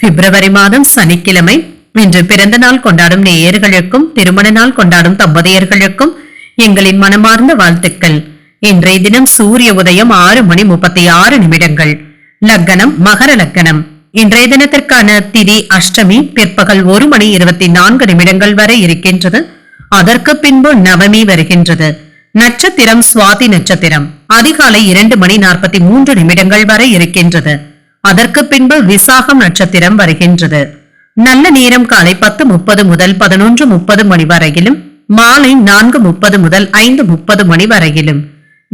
பிப்ரவரி மாதம் சனிக்கிழமை. இன்று பிறந்த நாள் கொண்டாடும் நேயர்களுக்கும் திருமண நாள் கொண்டாடும் தம்பதியர்களுக்கும் எங்களின் மனமார்ந்த வாழ்த்துக்கள். இன்றைய தினம் சூரிய உதயம் ஆறு மணி முப்பத்தி ஆறு நிமிடங்கள். லக்கணம் மகர லக்கணம். இன்றைய தினத்திற்கான திதி அஷ்டமி பிற்பகல் ஒரு மணி இருபத்தி நான்கு நிமிடங்கள் வரை இருக்கின்றது. அதற்கு பின்பு நவமி வருகின்றது. நட்சத்திரம் சுவாதி நட்சத்திரம். அதிகாலை இரண்டு மணி நாற்பத்தி மூன்று நிமிடங்கள் வரை இருக்கின்றது. அதற்கு பின்பு விசாகம் நட்சத்திரம் வருகின்றது. நல்ல நேரம் காலை பத்து முப்பது முதல் பதினொன்று முப்பது மணி வரையிலும் மாலை நான்கு முப்பது முதல் ஐந்து முப்பது மணி வரையிலும்.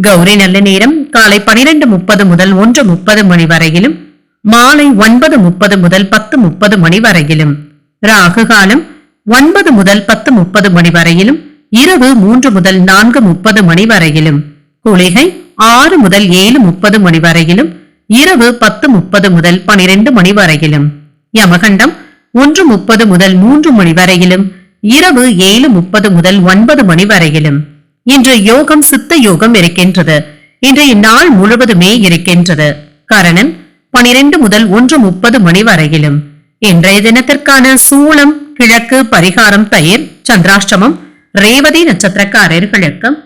கௌரி நல்ல நேரம் காலை பனிரெண்டு முப்பது முதல் ஒன்று முப்பது மணி வரையிலும் மாலை ஒன்பது முப்பது முதல் பத்து முப்பது மணி வரையிலும். ராகு காலம் ஒன்பது முதல் பத்து முப்பது மணி வரையிலும் இரவு மூன்று முதல் நான்கு முப்பது மணி வரையிலும். குளிகை ஆறு முதல் ஏழு முப்பது மணி வரையிலும் இரவு பத்து முப்பது முதல் பனிரெண்டு மணி வரையிலும். யமகண்டம் ஒன்று முப்பது முதல் மூன்று மணி வரையிலும். இரவு ஏழு முப்பது முதல் ஒன்பது மணி வரையிலும். இன்று யோகம் சித்த யோகம் இருக்கின்றது. இன்றைய நாள் முழுவதுமே இருக்கின்றது. கரணன் பனிரெண்டு முதல் ஒன்று முப்பது மணி வரையிலும். இன்றைய தினத்திற்கான சூளம் கிழக்கு பரிகாரம் தயிர் சந்திராஷ்டமம் ரேவதி நட்சத்திரக்காரர்களுக்கும்